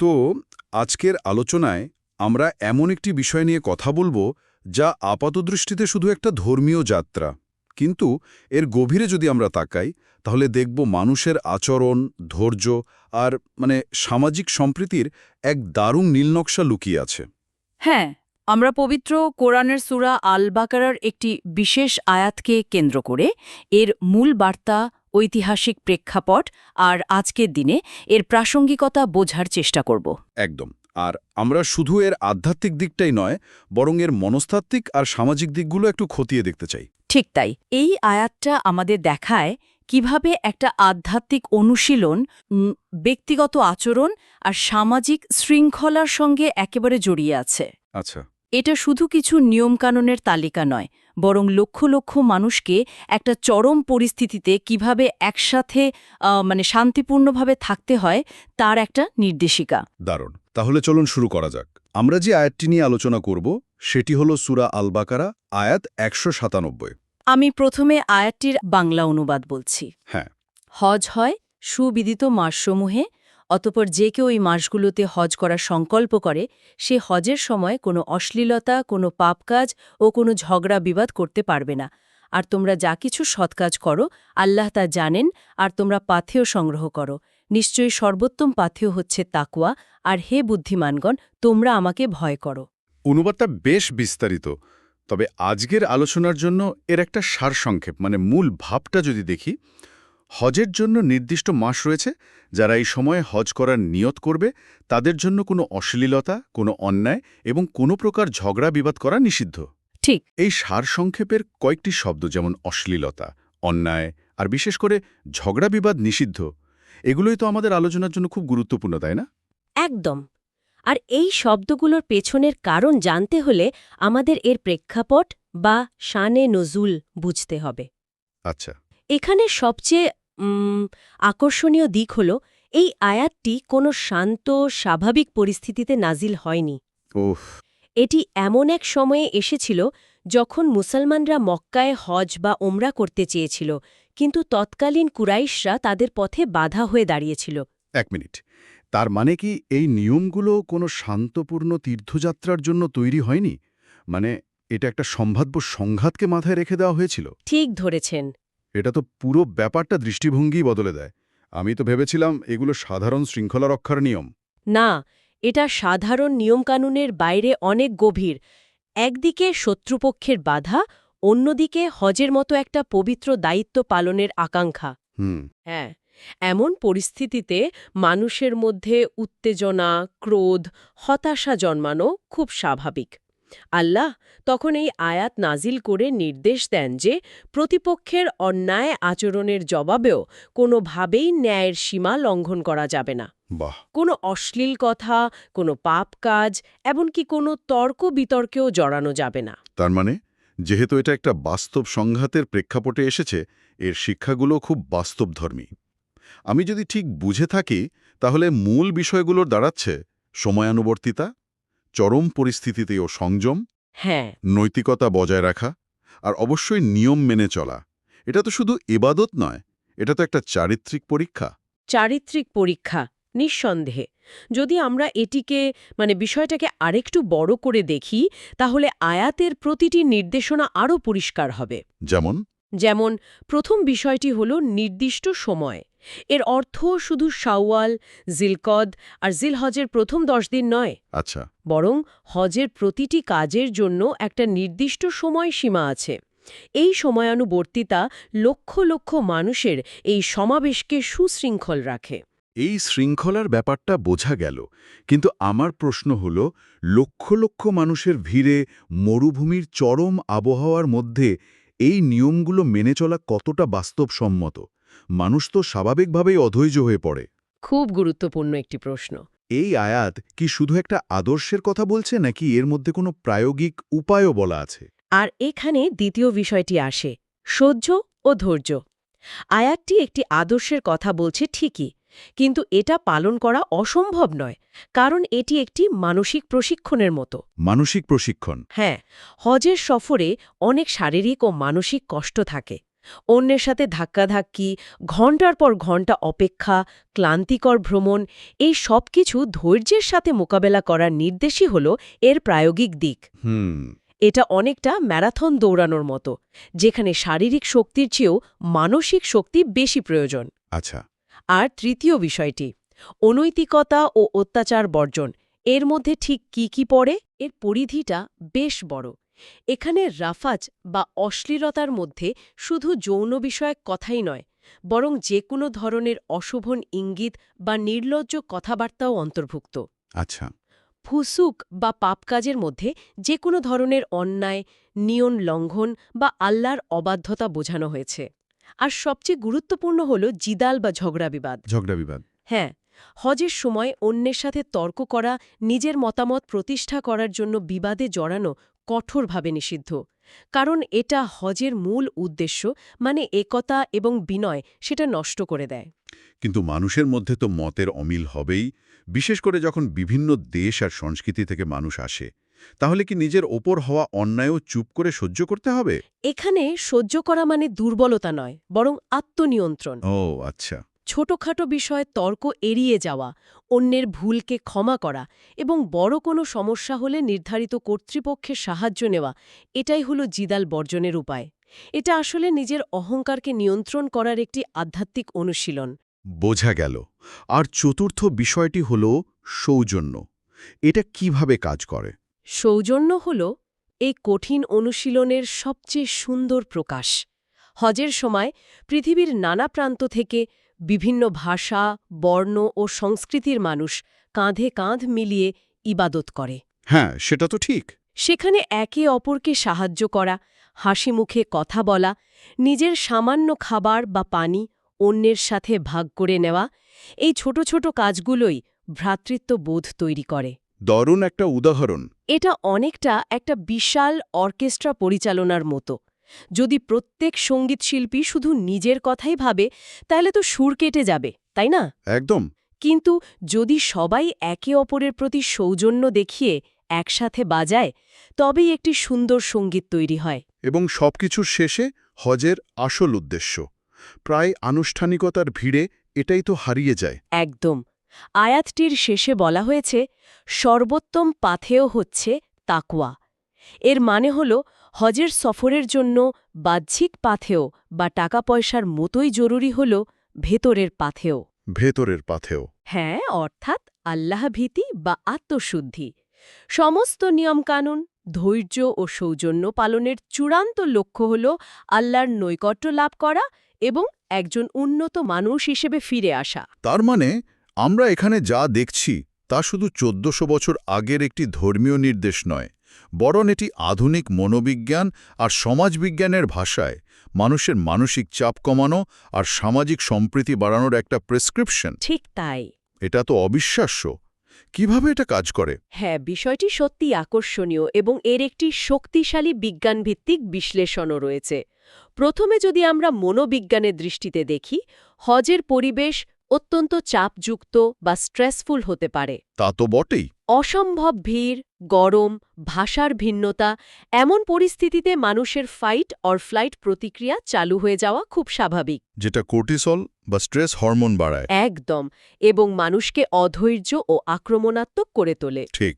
তো আজকের আলোচনায় আমরা এমন একটি বিষয় নিয়ে কথা বলব যা আপাতদৃষ্টিতে শুধু একটা ধর্মীয় যাত্রা। কিন্তু এর গভীরে যদি আমরা তাকাই, তাহলে দেখব মানুষের আচরণ, ধৈর্য আর মানে সামাজিক সম্প্রীতির এক দারুণ নীলনকশা লুকিয়ে আছে। হ্যাঁ আমরা পবিত্র কোরআনের সুরা আল বাকারার একটি বিশেষ আয়াতকে কেন্দ্র করে এর মূল বার্তা ঐতিহাসিক প্রেক্ষাপট আর আজকের দিনে এর প্রাসঙ্গিকতা বোঝার চেষ্টা করব। একদম। আর আমরা শুধু এর আধ্যাত্মিক দিকটাই নয় বরং এর মনস্তাত্ত্বিক আর সামাজিক দিকগুলো একটু খতিয়ে দেখতে চাই। ঠিক তাই। এই আয়াতটা আমাদের দেখায় কীভাবে একটা আধ্যাত্মিক অনুশীলন ব্যক্তিগত আচরণ আর সামাজিক শৃঙ্খলার সঙ্গে একেবারে জড়িয়ে আছে। আচ্ছা। এটা শুধু কিছু নিয়মকানুনের তালিকা নয় বরং লক্ষ লক্ষ মানুষকে একটা চরম পরিস্থিতিতে কীভাবে একসাথে মানে শান্তিপূর্ণভাবে থাকতে হয় তার একটা নির্দেশিকা। দারুণ। তাহলে চলুন শুরু করা যাক। আমরা যে আয়াতটি নিয়ে আলোচনা করব সেটি হল সুরা আল বাকারা আয়াত একশো সাতানব্বই। আমি প্রথমে আয়াতটির বাংলা অনুবাদ বলছি। হ্যাঁ। হজ হয় সুবিদিত মাসসমূহে অতপর যে কেউ এই মাসগুলোতে হজ করার সংকল্প করে, সে হজের সময় কোনো অশ্লীলতা, কোনো পাপ কাজ ও কোনো ঝগড়া বিবাদ করতে পারবে না। আর তোমরা যা কিছু সৎকাজ করো, আল্লাহ তা জানেন আর তোমরা পাথেয় সংগ্রহ করো। নিশ্চয়ই সর্বোত্তম পাথেয় হচ্ছে তাকুয়া আর হে বুদ্ধিমানগণ, তোমরা আমাকে ভয় করো। অনুবাদটা বেশ বিস্তারিত, তবে আজকের আলোচনার জন্য এর একটা সারসংক্ষেপ মানে মূল ভাবটা যদি দেখি হজের জন্য নির্দিষ্ট মাস রয়েছে যারা এই সময়ে হজ করার নিয়ত করবে তাদের জন্য কোনো অশ্লীলতা কোনো অন্যায় এবং কোনো প্রকার ঝগড়া বিবাদ করা নিষিদ্ধ। ঠিক। এই সারসংক্ষেপের কয়েকটি শব্দ যেমন অশ্লীলতা অন্যায় আর বিশেষ করে ঝগড়া বিবাদ নিষিদ্ধ এগুলোই তো আমাদের আলোচনার জন্য খুব গুরুত্বপূর্ণ তাই না? একদম। আর এই শব্দগুলোর পেছনের কারণ জানতে হলে আমাদের এর প্রেক্ষাপট বা শানে নজুল বুঝতে হবে। আচ্ছা। এখানে সবচেয়ে আকর্ষণীয় দিক হল এই আয়াতটি কোনো শান্ত স্বাভাবিক পরিস্থিতিতে নাজিল হয়নি। ওহ এটি এমন এক সময়ে এসেছিল যখন মুসলমানরা মক্কায় হজ বা ওমরা করতে চেয়েছিল কিন্তু তৎকালীন কুরাইশরা তাদের পথে বাধা হয়ে দাঁড়িয়েছিল। এক মিনিট। তার মানে কি এই নিয়মগুলো কোনো শান্তপূর্ণ তীর্থযাত্রার জন্য তৈরি হয়নি? মানে এটা একটা সম্ভাব্য সংঘাতকে মাথায় রেখে দেওয়া হয়েছিল? ঠিক ধরেছেন। এটা তো পুরো ব্যাপারটা দৃষ্টিভঙ্গি বদলে দেয়। আমি তো ভেবেছিলাম এগুলো সাধারণ শৃঙ্খলা রক্ষার নিয়ম। না এটা সাধারণ নিয়মকানুনের বাইরে অনেক গভীর। একদিকে শত্রুপক্ষের বাধা অন্যদিকে হজের মতো একটা পবিত্র দায়িত্ব পালনের আকাঙ্ক্ষা। হুম। হ্যাঁ এমন পরিস্থিতিতে মানুষের মধ্যে উত্তেজনা ক্রোধ হতাশা জন্মানো খুব স্বাভাবিক। আল্লাহ তখন এই আয়াত নাজিল করে নির্দেশ দেন যে প্রতিপক্ষের অন্যায় আচরণের জবাবেও কোনোভাবেই ন্যায়ের সীমা লঙ্ঘন করা যাবে না। বাহ। কোনো অশ্লীল কথা কোনো পাপ কাজ এমনকি কোনো তর্ক বিতর্কেও জড়ানো যাবে না। তার মানে যেহেতু এটা একটা বাস্তব সংঘাতের প্রেক্ষাপটে এসেছে এর শিক্ষাগুলো খুব বাস্তবধর্মী। আমি যদি ঠিক বুঝে থাকি তাহলে মূল বিষয়গুলোর দাঁড়াচ্ছে সময়ানুবর্তিতা চরম পরিস্থিতিতেও সংযম হ্যাঁ। নৈতিকতা বজায় রাখা আর অবশ্যই নিয়ম মেনে চলা। এটা তো শুধু এবাদত নয় এটা তো একটা চারিত্রিক পরীক্ষা। চারিত্রিক পরীক্ষা নিঃসন্দেহে। যদি আমরা এটিকে মানে বিষয়টাকে আরেকটু বড় করে দেখি তাহলে আয়াতের প্রতিটি নির্দেশনা আরও পরিষ্কার হবে। যেমন যেমন প্রথম বিষয়টি হল নির্দিষ্ট সময়। এর অর্থ শুধু শাওয়াল জিলকদ আর জিলহজের প্রথম দশ দিন নয়। আচ্ছা। বরং হজের প্রতিটি কাজের জন্য একটা নির্দিষ্ট সময়সীমা আছে। এই সময়ানুবর্তিতা লক্ষ লক্ষ মানুষের এই সমাবেশকে সুশৃঙ্খল রাখে। এই শৃঙ্খলার ব্যাপারটা বোঝা গেল কিন্তু আমার প্রশ্ন হল লক্ষ লক্ষ মানুষের ভিড়ে মরুভূমির চরম আবহাওয়ার মধ্যে এই নিয়মগুলো মেনে চলা কতটা বাস্তবসম্মত? মানুষ তো স্বাভাবিকভাবেই অধৈর্য হয়ে পড়ে। খুব গুরুত্বপূর্ণ একটি প্রশ্ন। এই আয়াত কি শুধু একটা আদর্শের কথা বলছে নাকি এর মধ্যে কোনো প্রায়োগিক উপায়ও বলা আছে? আর এখানে দ্বিতীয় বিষয়টি আসে সহ্য ও ধৈর্য। আয়াতটি একটি আদর্শের কথা বলছে ঠিকই কিন্তু এটা পালন করা অসম্ভব নয় কারণ এটি একটি মানসিক প্রশিক্ষণের মতো। মানসিক প্রশিক্ষণ। হ্যাঁ হজের সফরে অনেক শারীরিক ও মানসিক কষ্ট থাকে। অন্যের সাথে ধাক্কাধাক্কি ঘণ্টার পর ঘণ্টা অপেক্ষা ক্লান্তিকর ভ্রমণ এই সব কিছু ধৈর্যের সাথে মোকাবেলা করার নির্দেশই হল এর প্রায়োগিক দিক। হুম। এটা অনেকটা ম্যারাথন দৌড়ানোর মতো যেখানে শারীরিক শক্তির চেয়েও মানসিক শক্তি বেশি প্রয়োজন। আচ্ছা। আর তৃতীয় বিষয়টি অনৈতিকতা ও অত্যাচার বর্জন। এর মধ্যে ঠিক কি কি পড়ে? এর পরিধিটা বেশ বড়। এখানে রাফাজ বা অশ্লীলতার মধ্যে শুধু যৌন বিষয়ক কথাই নয় বরং যে কোনো ধরনের অশোভন ইঙ্গিত বা নির্লজ্জ কথাবার্তাও অন্তর্ভুক্ত। আচ্ছা। ফুসুক বা পাপ কাজের মধ্যে যে কোনো ধরনের অন্যায় নিয়ন লঙ্ঘন বা আল্লাহর অবাধ্যতা বোঝানো হয়েছে। আর সবচেয়ে গুরুত্বপূর্ণ হল জিদাল বা ঝগড়া বিবাদ। ঝগড়া বিবাদ। হ্যাঁ হজের সময় অন্যের সাথে তর্ক করা নিজের মতামত প্রতিষ্ঠা করার জন্য বিবাদে জড়ানো কঠোরভাবে নিষিদ্ধ। কারণ এটা হজের মূল উদ্দেশ্য মানে একতা এবং বিনয় সেটা নষ্ট করে দেয়। কিন্তু মানুষের মধ্যে তো মতের অমিল হবেই বিশেষ করে যখন বিভিন্ন দেশ আর সংস্কৃতি থেকে মানুষ আসে। তাহলে কি নিজের ওপর হওয়া অন্যায়ও চুপ করে সহ্য করতে হবে? এখানে সহ্য করা মানে দুর্বলতা নয় বরং আত্মনিয়ন্ত্রণ। ও আচ্ছা। ছোটখাটো বিষয়ে তর্ক এড়িয়ে যাওয়া অন্যের ভুলকে ক্ষমা করা এবং বড় কোনো সমস্যা হলে নির্ধারিত কর্তৃপক্ষের সাহায্য নেওয়া এটাই হলো জিদাল বর্জনের উপায়। এটা আসলে নিজের অহংকারকে নিয়ন্ত্রণ করার একটি আধ্যাত্মিক অনুশীলন। বোঝা গেল। আর চতুর্থ বিষয়টি হল সৌজন্য। এটা কীভাবে কাজ করে? সৌজন্য হল এই কঠিন অনুশীলনের সবচেয়ে সুন্দর প্রকাশ। হজের সময় পৃথিবীর নানা প্রান্ত থেকে বিভিন্ন ভাষা বর্ণ ও সংস্কৃতির মানুষ কাঁধে কাঁধ মিলিয়ে ইবাদত করে। হ্যাঁ সেটা তো ঠিক। সেখানে একে অপরকে সাহায্য করা হাসি মুখে কথা বলা নিজের সামান্য খাবার বা পানি অন্যের সাথে ভাগ করে নেওয়া এই ছোট ছোট কাজগুলোই ভ্রাতৃত্ববোধ তৈরি করে। দারুণ একটা উদাহরণ। এটা অনেকটা একটা বিশাল অর্কেস্ট্রা পরিচালনার মতো। যদি প্রত্যেক সঙ্গীতশিল্পী শুধু নিজের কথাই ভাবে তাহলে তো সুর কেটে যাবে তাই না? একদম। কিন্তু যদি সবাই একে অপরের প্রতি সৌজন্য দেখিয়ে একসাথে বাজায় তবেই একটি সুন্দর সংগীত তৈরি হয়। এবং সবকিছুর শেষে হজের আসল উদ্দেশ্য। প্রায় আনুষ্ঠানিকতার ভিড়ে এটাই তো হারিয়ে যায়। একদম। আয়াতটির শেষে বলা হয়েছে সর্বোত্তম পাথেয় হচ্ছে তাকওয়া। এর মানে হল হজের সফরের জন্য বাহ্যিক পাথেয় বা টাকা পয়সার মতোই জরুরি হল ভেতরের পাথেয়। ভেতরের পাথেও হ্যাঁ অর্থাৎ আল্লাহভীতি বা আত্মশুদ্ধি। সমস্ত নিয়মকানুন ধৈর্য ও সৌজন্য পালনের চূড়ান্ত লক্ষ্য হল আল্লাহর নৈকট্য লাভ করা এবং একজন উন্নত মানুষ হিসেবে ফিরে আসা। তার মানে আমরা এখানে যা দেখছি তা শুধু চোদ্দশো বছর আগের একটি ধর্মীয় নির্দেশ নয় বরং এটি আধুনিক মনোবিজ্ঞান আর সমাজবিজ্ঞানের ভাষায় মানুষের মানসিক চাপ কমানো আর সামাজিক সম্প্রীতি বাড়ানোর একটা প্রেসক্রিপশন ঠিক তাই। এটা তো অবিশ্বাস্য। কীভাবে এটা কাজ করে? হ্যাঁ বিষয়টি সত্যি আকর্ষণীয় এবং এর একটি শক্তিশালী বিজ্ঞানভিত্তিক বিশ্লেষণও রয়েছে। প্রথমে যদি আমরা মনোবিজ্ঞানের দৃষ্টিতে দেখি হজের পরিবেশ অত্যন্ত চাপযুক্ত বা স্ট্রেসফুল হতে পারে। তা তো বটেই। অসম্ভব ভিড় গরম ভাষার ভিন্নতা এমন পরিস্থিতিতে মানুষের ফাইট অর ফ্লাইট প্রতিক্রিয়া চালু হয়ে যাওয়া খুব স্বাভাবিক। যেটা কোর্টিসল বা স্ট্রেস হরমোন বাড়ায়। একদম এবং মানুষকে অধৈর্য ও আক্রমণাত্মক করে তোলে। ঠিক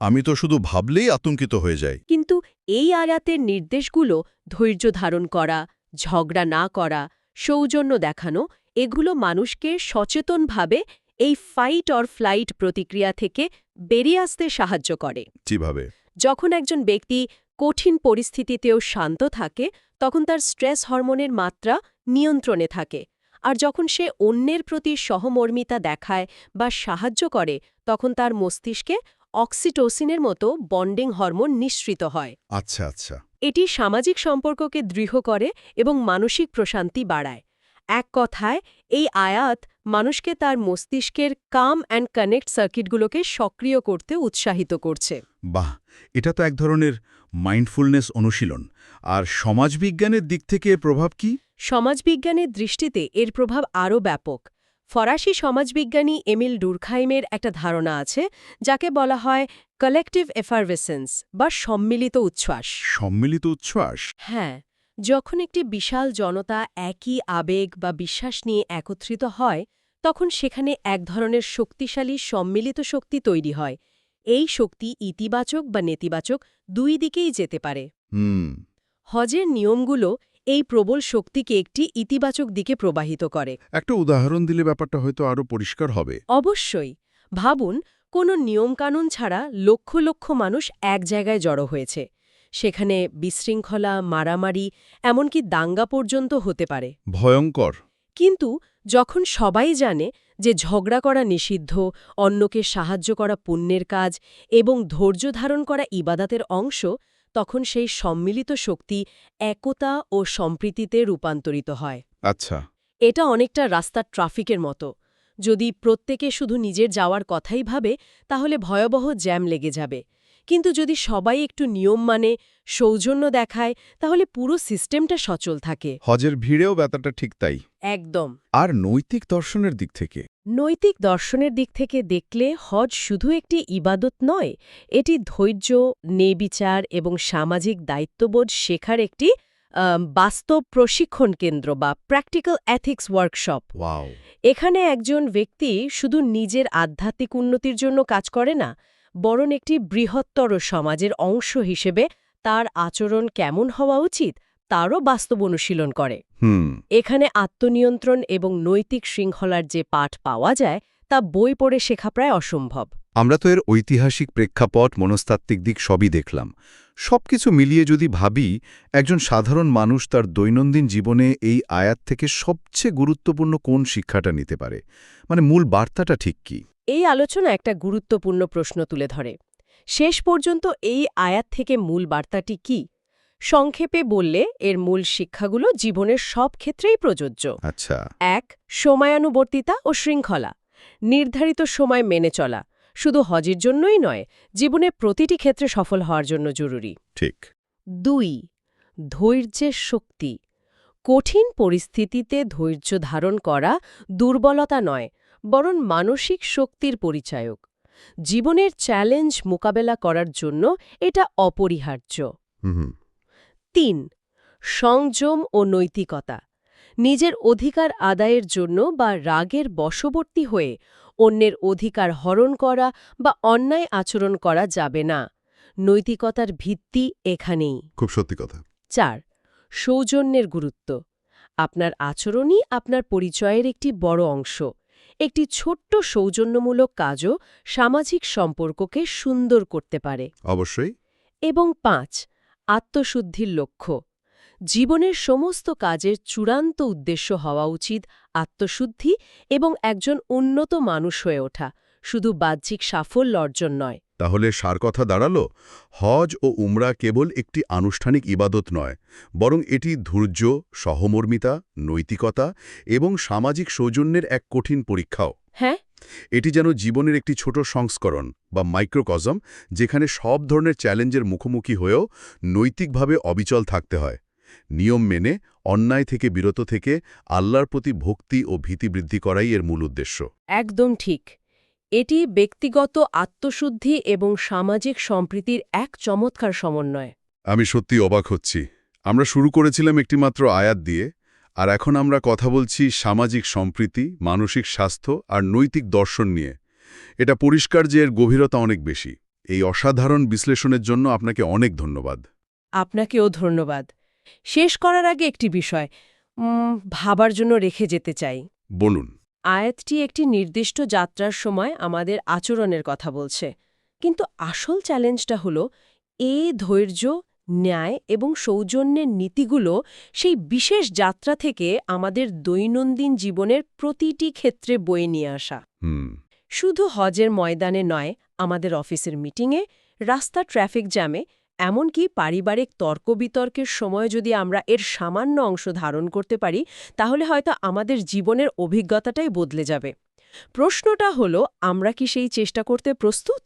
আমি তো শুধু ভাবলেই আতঙ্কিত হয়ে যাই। কিন্তু এই আয়াতের নির্দেশগুলো ধৈর্য ধারণ করা ঝগড়া না করা সৌজন্য দেখানো এগুলো মানুষকে সচেতনভাবে এই ফাইট অর ফ্লাইট প্রতিক্রিয়া থেকে বেরিয়ে আসতে সাহায্য করে। কীভাবে? যখন একজন ব্যক্তি কঠিন পরিস্থিতিতেও শান্ত থাকে তখন তার স্ট্রেস হরমোনের মাত্রা নিয়ন্ত্রণে থাকে। আর যখন সে অন্যের প্রতি সহমর্মিতা দেখায় বা সাহায্য করে তখন তার মস্তিষ্কে অক্সিটোসিনের মতো বন্ডিং হরমোন নিঃসৃত হয়। আচ্ছা আচ্ছা। এটি সামাজিক সম্পর্ককে দৃঢ় করে এবং মানসিক প্রশান্তি বাড়ায়। এক কথায় এই আয়াত মানুষকে তার মস্তিষ্কের কাম অ্যান্ড কানেক্ট সার্কিটগুলোকে সক্রিয় করতে উৎসাহিত করছে। বাহ! এটা তো এক ধরনের মাইন্ডফুলনেস অনুশীলন। আর সমাজবিজ্ঞানের দিক থেকে এর প্রভাব কি? সমাজবিজ্ঞানের দৃষ্টিতে এর প্রভাব আরও ব্যাপক। ফরাসি সমাজবিজ্ঞানী এমিল ডুরখাইমের একটা ধারণা আছে যাকে বলা হয় কালেকটিভ এফারভেসেন্স বা সম্মিলিত উচ্ছ্বাস। সম্মিলিত উচ্ছ্বাস? হ্যাঁ। যখন একটি বিশাল জনতা একই আবেগ বা বিশ্বাস নিয়ে একত্রিত হয় তখন সেখানে এক ধরনের শক্তিশালী সম্মিলিত শক্তি তৈরি হয়। এই শক্তি ইতিবাচক বা নেতিবাচক দুই দিকেই যেতে পারে। হজের নিয়মগুলো এই প্রবল শক্তিকে একটি ইতিবাচক দিকে প্রবাহিত করে। একটা উদাহরণ দিলে ব্যাপারটা হয়তো আরও পরিষ্কার হবে। অবশ্যই। ভাবুন কোনো নিয়মকানুন ছাড়া লক্ষ লক্ষ মানুষ এক জায়গায় জড়ো হয়েছে। সেখানে বিশৃঙ্খলা মারামারি এমনকি দাঙ্গা পর্যন্ত হতে পারে। ভয়ঙ্কর। কিন্তু যখন সবাই জানে যে ঝগড়া করা নিষিদ্ধ অন্যকে সাহায্য করা পুণ্যের কাজ এবং ধৈর্য ধারণ করা ইবাদাতের অংশ তখন সেই সম্মিলিত শক্তি একতা ও সম্প্রীতিতে রূপান্তরিত হয়। আচ্ছা। এটা অনেকটা রাস্তার ট্রাফিকের মতো। যদি প্রত্যেকে শুধু নিজের যাওয়ার কথাই ভাবে তাহলে ভয়াবহ জ্যাম লেগে যাবে। কিন্তু যদি সবাই একটু নিয়ম মানে সৌজন্য দেখায় তাহলে পুরো সিস্টেমটা সচল থাকে। হজের ভিড়েও ব্যাপারটা ঠিক তাই। একদম। আর নৈতিক দর্শনের দিক থেকে? নৈতিক দর্শনের দিক থেকে দেখলে হজ শুধু একটি ইবাদত নয় এটি ধৈর্য নেবিচার এবং সামাজিক দায়িত্ববোধ শেখার একটি বাস্তব প্রশিক্ষণ কেন্দ্র বা প্র্যাকটিক্যাল এথিক্স ওয়ার্কশপ। ওয়াও। এখানে একজন ব্যক্তি শুধু নিজের আধ্যাত্মিক উন্নতির জন্য কাজ করে না বরং একটি বৃহত্তর সমাজের অংশ হিসেবে তার আচরণ কেমন হওয়া উচিত তারও বাস্তব অনুশীলন করে। হুম। এখানে আত্মনিয়ন্ত্রণ এবং নৈতিক শৃঙ্খলার যে পাঠ পাওয়া যায় তা বই পড়ে শেখা প্রায় অসম্ভব। আমরা তো এর ঐতিহাসিক প্রেক্ষাপট মনস্তাত্ত্বিক দিক সবই দেখলাম। সবকিছু মিলিয়ে যদি ভাবি একজন সাধারণ মানুষ তার দৈনন্দিন জীবনে এই আয়াত থেকে সবচেয়ে গুরুত্বপূর্ণ কোন শিক্ষাটা নিতে পারে? মানে মূল বার্তাটা ঠিক কি? এই আলোচনা একটা গুরুত্বপূর্ণ প্রশ্ন তুলে ধরে। শেষ পর্যন্ত এই আয়াত থেকে মূল বার্তাটি কি? সংক্ষেপে বললে এর মূল শিক্ষাগুলো জীবনের সব ক্ষেত্রেই প্রযোজ্য। আচ্ছা। এক সময়ানুবর্তিতা ও শৃঙ্খলা। নির্ধারিত সময় মেনে চলা। শুধু হজের জন্যই নয় জীবনের প্রতিটি ক্ষেত্রে সফল হওয়ার জন্য জরুরি। ঠিক। দুই ধৈর্যের শক্তি। কঠিন পরিস্থিতিতে ধৈর্য ধারণ করা দুর্বলতা নয় বরং মানসিক শক্তির পরিচায়ক। জীবনের চ্যালেঞ্জ মোকাবেলা করার জন্য এটা অপরিহার্য। তিন সংযম ও নৈতিকতা। নিজের অধিকার আদায়ের জন্য বা রাগের বশবর্তী হয়ে অন্যের অধিকার হরণ করা বা অন্যায় আচরণ করা যাবে না। নৈতিকতার ভিত্তি এখানেই। খুব সত্যি কথা। চার সৌজন্যের গুরুত্ব। আপনার আচরণই আপনার পরিচয়ের একটি বড় অংশ। একটি ছোট্ট সৌজন্যমূলক কাজও সামাজিক সম্পর্ককে সুন্দর করতে পারে। অবশ্যই। এবং পাঁচ আত্মশুদ্ধির লক্ষ্য। জীবনের সমস্ত কাজের চূড়ান্ত উদ্দেশ্য হওয়া উচিত আত্মশুদ্ধি এবং একজন উন্নত মানুষ হয়ে ওঠা শুধু বাহ্যিক সাফল্য অর্জন নয়। তাহলে সার কথা দাঁড়াল হজ ও উমরা কেবল একটি আনুষ্ঠানিক ইবাদত নয় বরং এটি ধৈর্য সহমর্মিতা নৈতিকতা এবং সামাজিক সৌজন্যের এক কঠিন পরীক্ষাও। হ্যাঁ? এটি যেন জীবনের একটি ছোট সংস্করণ বা মাইক্রোকজম যেখানে সব ধরনের চ্যালেঞ্জের মুখোমুখি হয়েও নৈতিকভাবে অবিচল থাকতে হয়। নিয়ম মেনে অন্যায় থেকে বিরত থেকে আল্লাহর প্রতি ভক্তি ও ভীতি বৃদ্ধি করাই এর মূল উদ্দেশ্য। একদম ঠিক। এটি ব্যক্তিগত আত্মশুদ্ধি এবং সামাজিক সম্প্রীতির এক চমৎকার সমন্বয়। আমি সত্যি অবাক হচ্ছি। আমরা শুরু করেছিলাম একটি মাত্র আয়াত দিয়ে আর এখন আমরা কথা বলছি সামাজিক সম্প্রীতি মানসিক স্বাস্থ্য আর নৈতিক দর্শন নিয়ে। এটা পরিষ্কার যে এর গভীরতা অনেক বেশি। এই অসাধারণ বিশ্লেষণের জন্য আপনাকে অনেক ধন্যবাদ। আপনাকেও ধন্যবাদ। শেষ করার আগে একটি বিষয় ভাবার জন্য রেখে যেতে চাই। বলুন। আয়াতটি একটি নির্দিষ্ট যাত্রার সময় আমাদের আচরণের কথা বলছে। কিন্তু আসল চ্যালেঞ্জটা হল এ ধৈর্য ন্যায় এবং সৌজন্যের নীতিগুলো সেই বিশেষ যাত্রা থেকে আমাদের দৈনন্দিন জীবনের প্রতিটি ক্ষেত্রে বয়ে নিয়ে আসা। শুধু হজের ময়দানে নয় আমাদের অফিসের মিটিংয়ে রাস্তা ট্রাফিক জ্যামে এমনকি পারিবারিক তর্ক বিতর্কের সময় যদি আমরা এর সামান্য অংশ ধারণ করতে পারি, তাহলে হয়তো আমাদের জীবনের অভিজ্ঞতাটাই বদলে যাবে। প্রশ্নটা হলো, আমরা কি সেই চেষ্টা করতে প্রস্তুত?